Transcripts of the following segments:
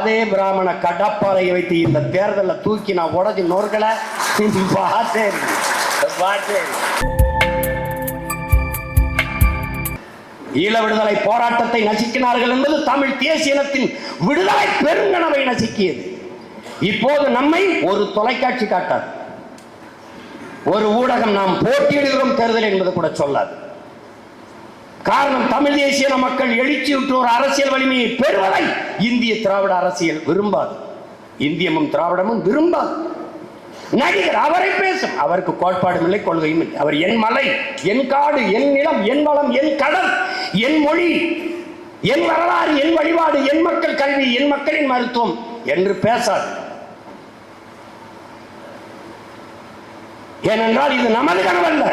அதே பிராமண கடப்பாறையை வைத்து இந்த தேர்தலில் தூக்கி நான் உடஞ்சி நொறுக்கல. ஈழ விடுதலை போராட்டத்தை நசுக்கினார்கள் என்பது தமிழ் தேசிய இனத்தின் விடுதலை பெருங்கனவை நசுக்கியது. இப்போது நம்மை ஒரு தொலைக்காட்சி காட்டாது. ஒரு ஊடகம் நாம் போட்டியிடுகிறோம் தேர்தல் என்பது கூட சொல்லாது. காரணம் தமிழ் தேசிய மக்கள் எழுச்சியுற்று ஒரு அரசியல் வலிமையை பெறுவதை இந்திய திராவிட அரசியல் விரும்பாது. இந்தியமும் திராவிடமும் விரும்பாது. நடிகர் அவரை பேசும். அவருக்கு கோட்பாடும் இல்லை கொள்கையும் இல்லை. அவர் என் மலை என் காடு என் நிலம் என் வளம் என் கடல் என் மொழி என் வரலாறு என் வழிபாடு என் மக்கள் கல்வி என் மக்களின் மருத்துவம் என்று பேசாது. ஏனென்றால் இது நமது கனவல்ல.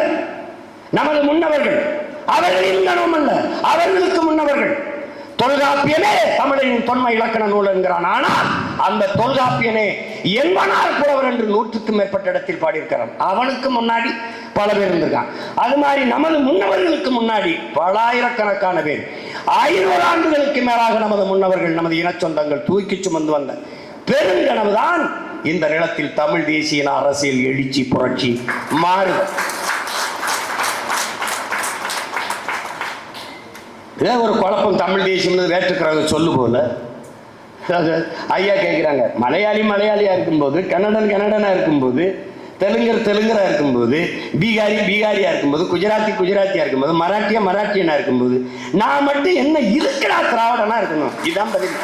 நமது முன்னவர்கள் அவர்களின் கனவும் அல்ல. அவர்களுக்கு முன்னவர்கள். தொல்காப்பியனே தமிழின் தொன்மை இலக்கண நூல் என்கிறான். ஆனால் அந்த தொல்காப்பியனே என்பனால் புலவர் என்று நூற்றுக்கும் மேற்பட்ட இடத்தில் பாடியிருக்கிறான். அவனுக்கு முன்னாடி பல பேர் இருந்திருக்கான் அது மாதிரி நமது முன்னவர்களுக்கு முன்னாடி பலாயிரக்கணக்கான பேர். ஐநூறு ஆண்டுகளுக்கு மேலாக நமது முன்னவர்கள் நமது இனச்சொந்தங்கள் தூக்கி சுமந்து வந்த பெருங்கனவுதான் இந்த நிலத்தில் தமிழ் தேசிய அரசியல் எழுச்சி புரட்சி மாறு ஏதோ ஒரு குழப்பம் தமிழ் தேசியம்னு வேற்றுக்கிறாங்க சொல்லு போல? ஐயா கேட்குறாங்க மலையாளி மலையாளியாக இருக்கும்போது கன்னடன் கன்னடனாக இருக்கும்போது தெலுங்கர் தெலுங்கராக இருக்கும்போது பீகாரி பீகாரியாக இருக்கும்போது குஜராத்தி குஜராத்தியாக இருக்கும்போது மராட்டியா மராட்டியனா இருக்கும்போது நான் மட்டும் என்ன இருக்கிறா திராவிடனா இருக்கணும்? இதுதான் பதில்.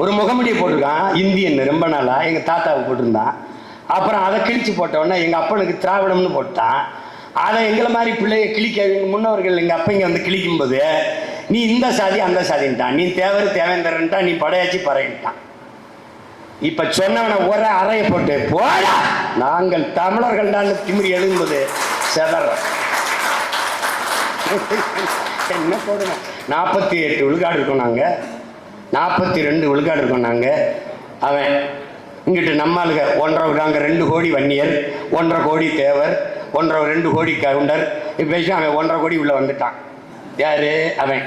ஒரு முகமுடியை போட்டிருக்கான் இந்தியன் ரொம்ப நாளாக எங்கள் தாத்தாவுக்கு போட்டிருந்தான். அப்புறம் அதை கிழிச்சு போட்டோன்னே எங்கள் அப்பனுக்கு திராவிடம்னு போட்டான். அதை எங்களை மாதிரி பிள்ளைய கிளிக்க முன்னவர்கள் எங்கள் அப்பைங்க வந்து கிளிக்கும்போது நீ இந்த சாதி அந்த சாதின்ட்டான். நீ தேவர் தேவேந்திரன்ட்டான் நீ படையாச்சி பறையிட்டான் இப்ப சொன்னவனை ஒரு அறையை போட்டு போடா! நாங்கள் தமிழர்கள் தான் திமிரி எழுதும்போது செதற. என்ன போடுங்க? நாற்பத்தி எட்டு விழுக்காடு இருக்கோம் நாங்கள் நாற்பத்தி ரெண்டு விழுக்காடு இருக்கோம் நாங்கள் அவன் இங்கிட்டு நம்மளுக ஒன்றரை நாங்கள் ரெண்டு கோடி வன்னியர் ஒன்றரை கோடி தேவர் ஒன்றரை ரெண்டு கோடி கவுண்டர். இப்போ அவன் ஒன்றரை கோடி உள்ளே வந்துட்டான். யார்? அவன்.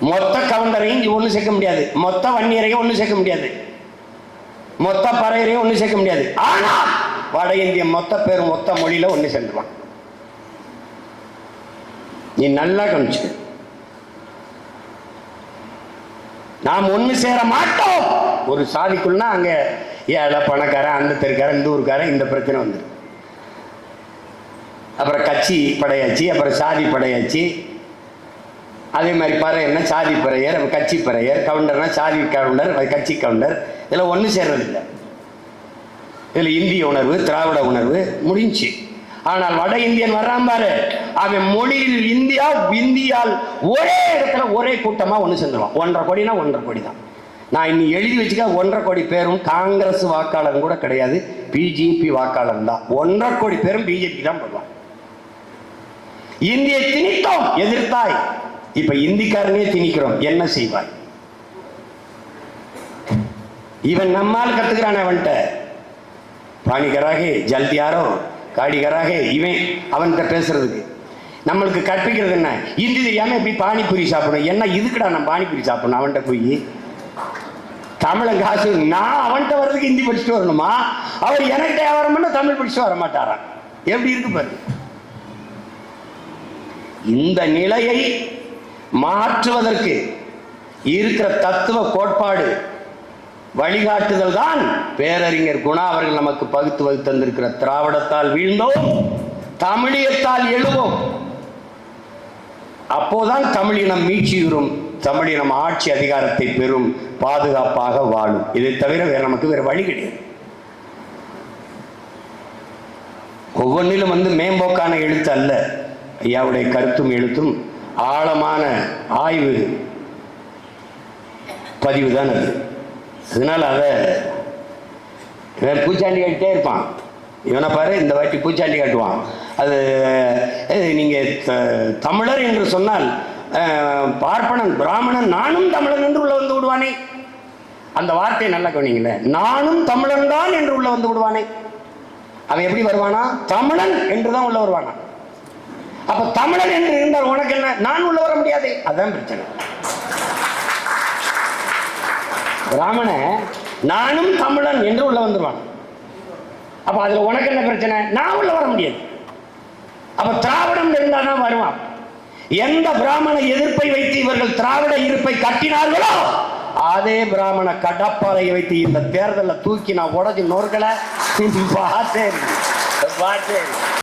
மொத்த கவுண்டரையும் ஒன்றும் சேர்க்க முடியாது. மொத்த வன்னியரையும் ஒன்றும் சேர்க்க முடியாது. மொத்த பறையரையும் ஒன்றும் சேர்க்க முடியாது. ஆனால் வட இந்திய மொத்த பேரும் மொத்த மொழியில் ஒன்று சேர்ந்துருவான். நீ நல்லா கவனிச்சு நாம் ஒன்று சேர மாட்டோம். ஒரு சாதிக்குள்ளனா அங்கே ஏழை பணக்காரன் அந்த தெருக்காரன் இந்த ஊருக்காரன் இந்த பிரச்சனை வந்துடும் அப்புறம் கட்சி படையாச்சு அப்புறம் சாதி படையாச்சு. அதே மாதிரி பறையர்னா சாதி பறையர் அப்புறம் கட்சி பறையர் கவுண்டர்னா சாதி கவுண்டர் கட்சி கவுண்டர். இதில் ஒன்று சேர்றதில்லை. இதில் இந்திய உணர்வு திராவிட உணர்வு முடிஞ்சு. ஆனால் வட இந்தியன் வர்றான் பாரு. அவன் மொழியில் இந்தியா இந்தியால் ஒரே இடத்துல ஒரே கூட்டமாக ஒன்று சேர்ந்துருவான். ஒன்றரை கோடினா ஒன்றரை கோடி தான் நான் இன்னி எழுதி வச்சுக்க ஒன்றரை கோடி பேரும் காங்கிரஸ் வாக்காளர் கூட கிடையாது. பிஜேபி வாக்காளர் தான். ஒன்றரை கோடி பேரும் பிஜேபி தான் போடுவான் இந்தியை திணித்தோம் எதிர்த்தாய் இப்ப இந்திக்காரனே திணிக்கிறோம். என்ன செய்வாய்? இவன் நம்மால் கத்துக்கிறான் அவன்கிட்ட. பாணிகராகே ஜல்தியாரோ காடிகராகே இவன் அவன்கிட்ட பேசுறதுக்கு. நம்மளுக்கு கற்பிக்கிறது என்ன? இந்தி தெரியாம எப்படி பானிபூரி சாப்பிடணும்? என்ன இதுக்குடா நான் பானிபூரி சாப்பிடணும்? அவன்கிட்ட போய் தமிழன் காசு நான் அவன்கிட்ட வர்றதுக்கு ஹிந்தி படிச்சுட்டு வரணுமா? அவர் எனக்கு வியாபாரம் பண்ண தமிழ் படிச்சுட்டு வர மாட்டாராம். எப்படி இருக்கு பாரு? இந்த நிலையை மாற்றுவதற்கு இருக்கிற தத்துவ கோட்பாடு வழிகாட்டுதல் தான் பேரறிஞர் குணா அவர்கள் நமக்கு பகுத்து வகுத்து தந்திருக்கிற திராவிடத்தால் வீழ்ந்தோம் தமிழியத்தால் எழுவோம். அப்போதான் தமிழினம் மீட்சியுறும் தமிழினம் ஆட்சி அதிகாரத்தை பெறும் பாதுகாப்பாக வாழும். இதை தவிர வேற நமக்கு வேற வழி கிடையாது. ஒவ்வொன்றிலும் வந்து மேம்போக்கான எழுத்து அல்ல. ஐயாவுடைய கருத்தும் எழுத்தும் ஆழமான ஆய்வு பதிவு தான் அது. அதனால் அதை இவன் பூச்சாண்டி கட்டிட்டே இருப்பான். இவனை பாரு இந்த வாட்டி பூச்சாண்டி காட்டுவான். அது நீங்கள் த- தமிழர் என்று சொன்னால் பார்ப்பனன் பிராமணன் நானும் தமிழன் என்று உள்ள வந்து விடுவானே. அந்த வார்த்தையை நல்லா கவனிங்களேன் நானும் தமிழன் தான் என்று உள்ள வந்து விடுவானே. அவன் எப்படி வருவானா? தமிழன் என்று தான் உள்ள வருவானா? அப்ப தமிழன் என்று இருந்தால் உனக்கு என்ன? நான் உள்ள வர முடியாது. அதுதான் பிரச்சனை. பிராமண நானும் தமிழன் என்று உள்ள வந்துருவான். அப்ப அதுல உனக்கு என்ன பிரச்சனை? நான் உள்ள வர முடியாது. அப்ப திராவிடம் இருந்தால் தான் வருவான். எந்த பிராமண எதிர்ப்பை வைத்து இவர்கள் திராவிட இருப்பை கட்டினார்களோ அதே பிராமண கடப்பாறையை வைத்து இந்த தேர்தலை தூக்கி நான் உடஞ்சி நொறுக்கல. பார்த்தேன் பார்த்தேன்